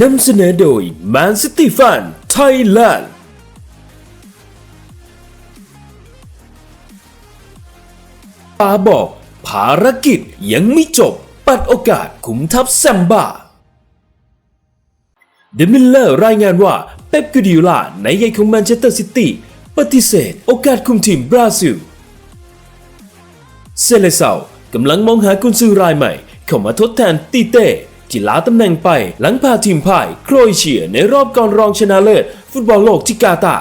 นำเสนอโดย Man City Fan Thailand ปาบอก ภารกิจยังไม่จบ ปัดโอกาสขุมทัพแซมบ้าเดมิลเลอร์รายงานว่า เป๊ปกูดิโอลาในใหญ่ของแมนเชสเตอร์ซิตี้ปฏิเสธโอกาสคุมทีมบราซิล เซเลเซากำลังมองหากุนซือรายใหม่ เข้ามาทดแทนตีเต้ ที่ลาตำแหน่งไป หลังพาทีมพ่ายโครเอเชียในรอบก่อนรองชนะเลิศ ฟุตบอลโลกที่กาตา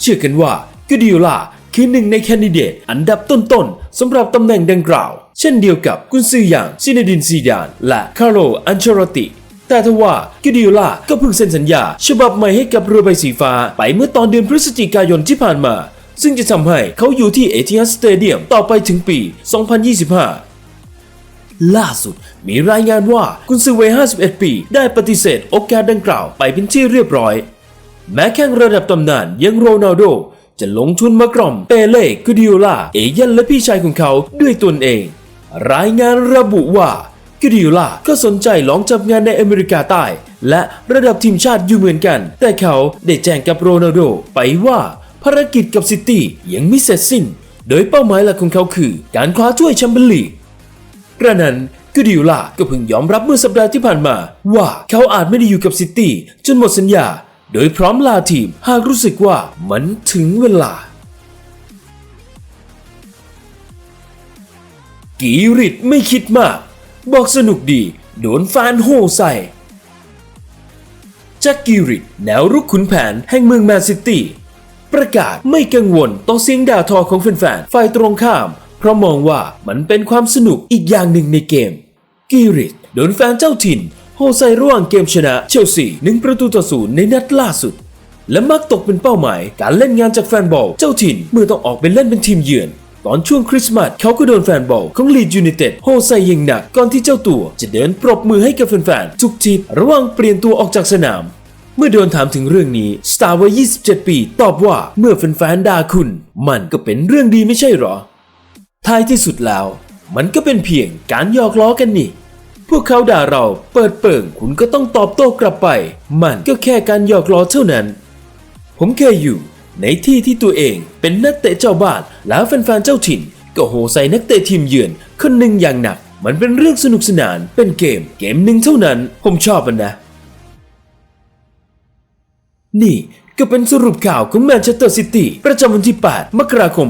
เชื่อกันว่ากูดิโอลาคือหนึ่งในแคนดิเดตอันดับต้นๆสำหรับตำแหน่งดังกล่าว เช่นเดียวกับกุนซืออย่างซินดินซีดาน และคาร์โลอันเชรติแต่ทว่ากูดิโอลาก็เพิ่งเซ็นสัญญา ฉบับใหม่ให้กับเรือใบสีฟ้า ไปเมื่อตอนเดือนพฤศจิกายนที่ผ่านมา ซึ่งจะทำให้เขาอยู่ที่เอทิฮัสสเตเดียมต่อไปถึงปี 2025 ล่าสุด มีรายงานว่ากุนซือวัย51 ปี ได้ปฏิเสธโอกาสดังกล่าวไปเป็นที่เรียบร้อย แม้แข้งระดับตำนานอยังโรนัลโด จะลงทุนมากล่อมเปเล่กูดิโอลาเอเย่นและพี่ชายของเขาด้วยตนเอง รายงานระบุว่ากูดิโอลาก็สนใจลองจับงานในอเมริกาใต้ และระดับทีมชาติอยู่เหมือนกัน แต่เขาได้แจ้งกับโรนัลโดไปว่าภารกิจกับซิตี้ยังไม่เสร็จสิ้น โดยเป้าหมายหลักของเขาคือ การคว้าถ้วยแชมเปี้ยนลีก กระนั้นกูดิโอลาก็เพิ่งยอมรับเมื่อสัปดาห์ที่ผ่านมา ว่าเขาอาจไม่ได้อยู่กับซิตี้จนหมดสัญญา โดยพร้อมลาทีมหากรู้สึกว่ามันถึงเวลา กีริตไม่คิดมาก บอกสนุกดี โดนแฟนโห่ใส่แจ็คกิริตแนวรุกขุนแผนแห่งเมืองแมนซิตี้ประกาศไม่กังวลต่อเสียงด่าทอของแฟนๆฝ่ายตรงข้าม เพราะมองว่ามันเป็นความสนุกอีกอย่างหนึ่งในเกมกิริตโดนแฟนเจ้าถิ่นโหใส่ระหว่างเกมชนะเชลซีหนึ่งประตูต่อศูนย์ในนัดล่าสุด และมักตกเป็นเป้าหมายการเล่นงานจากแฟนบอลเจ้าถิ่นเมื่อต้องออกไปเล่นเป็นทีมเยือน ตอนช่วงคริสต์มาสเขาก็โดนแฟนบอลของลีดยูไนเต็ดโหใส่ยิงหนักก่อนที่เจ้าตัวจะเดินปรบมือให้กับแฟนๆทุกทีระหว่างเปลี่ยนตัวออกจากสนาม เมื่อโดนถามถึงเรื่องนี้สตาร์วัย27 ปี ตอบว่าเมื่อแฟนๆด่าคุณ มันก็เป็นเรื่องดีไม่ใช่หรอ ท้ายที่สุดแล้ว มันก็เป็นเพียงการหยอกล้อกันนี่ พวกเขาด่าเราเปิดเปิงคุณก็ต้องตอบโต้กลับไป มันก็แค่การหยอกล้อเท่านั้น ผมเคยอยู่ในที่ที่ตัวเองเป็นนักเตะเจ้าบ้านแล้วแฟนๆเจ้าถิ่น ก็โหใส่นักเตะทีมเยือนคนหนึ่งอย่างหนัก มันเป็นเรื่องสนุกสนานเป็นเกมเกมหนึ่งเท่านั้น ผมชอบมันนะ นี่ก็เป็นสรุปข่าวของแมนเชสเตอร์ซิตี้ประจำวันที่ 8 มกราคม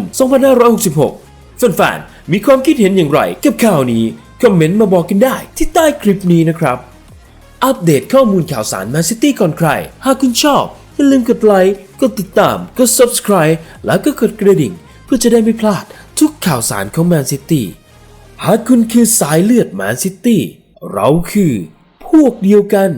2566 แฟนๆมีความคิดเห็นอย่างไรกับข่าวนี้ คอมเมนต์มาบอกกันได้ที่ใต้คลิปนี้นะครับ อัปเดตข้อมูลข่าวสารแมนซิตี้ก่อนใคร หากคุณชอบ อย่าลืมกดไลค์ กดติดตาม กด subscribe แล้วก็กดกระดิ่ง เพื่อจะได้ไม่พลาดทุกข่าวสารของแมนซิตี้ หากคุณคือสายเลือดแมนซิตี้ เราคือพวกเดียวกัน